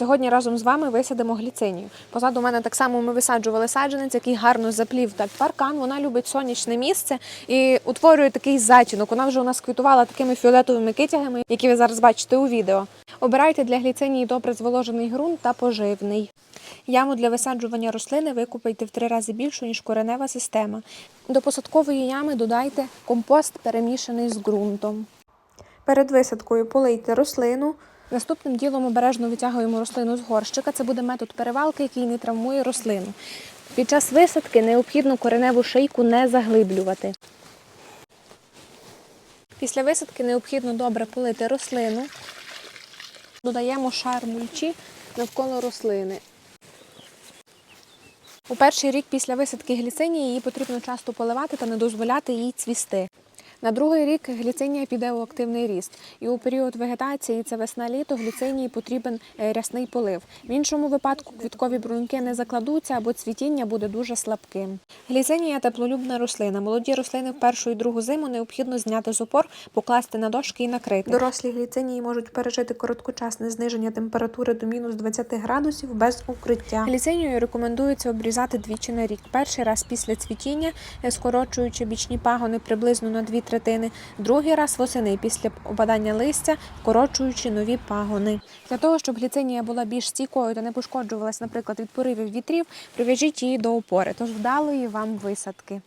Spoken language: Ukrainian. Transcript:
Сьогодні разом з вами висадимо гліцинію. Позаду мене так само ми висаджували саджанець, який гарно заплів так паркан. Вона любить сонячне місце і утворює такий затінок. Вона вже у нас квітувала такими фіолетовими китягами, які ви зараз бачите у відео. Обирайте для гліцинії добре зволожений ґрунт та поживний. Яму для висаджування рослини викупайте в три рази більшу, ніж коренева система. До посадкової ями додайте компост, перемішаний з ґрунтом. Перед висадкою полийте рослину. Наступним ділом обережно витягуємо рослину з горщика. Це буде метод перевалки, який не травмує рослину. Під час висадки необхідно кореневу шийку не заглиблювати. Після висадки необхідно добре полити рослину. Додаємо шар мульчі навколо рослини. У перший рік після висадки гліцинії її потрібно часто поливати та не дозволяти їй цвісти. На другий рік гліцинія піде у активний ріст, і у період вегетації це весна-літо гліцинії потрібен е, рясний полив. В іншому випадку квіткові бруньки не закладуться або цвітіння буде дуже слабким. Гліцинія теплолюбна рослина. Молоді рослини в першу і другу зиму необхідно зняти з опор, покласти на дошки і накрити. Дорослі гліцинії можуть пережити короткочасне зниження температури до мінус 20 градусів без укриття. Гліцинію рекомендується обрізати двічі на рік. Перший раз після цвітіння, е, скорочуючи бічні пагони приблизно на дві третини. Другий раз восени після опадання листя, вкорочуючи нові пагони. Для того, щоб гліцинія була більш стійкою та не пошкоджувалась, наприклад, від поривів вітрів, прив'яжіть її до опори. Тож вдалої вам висадки.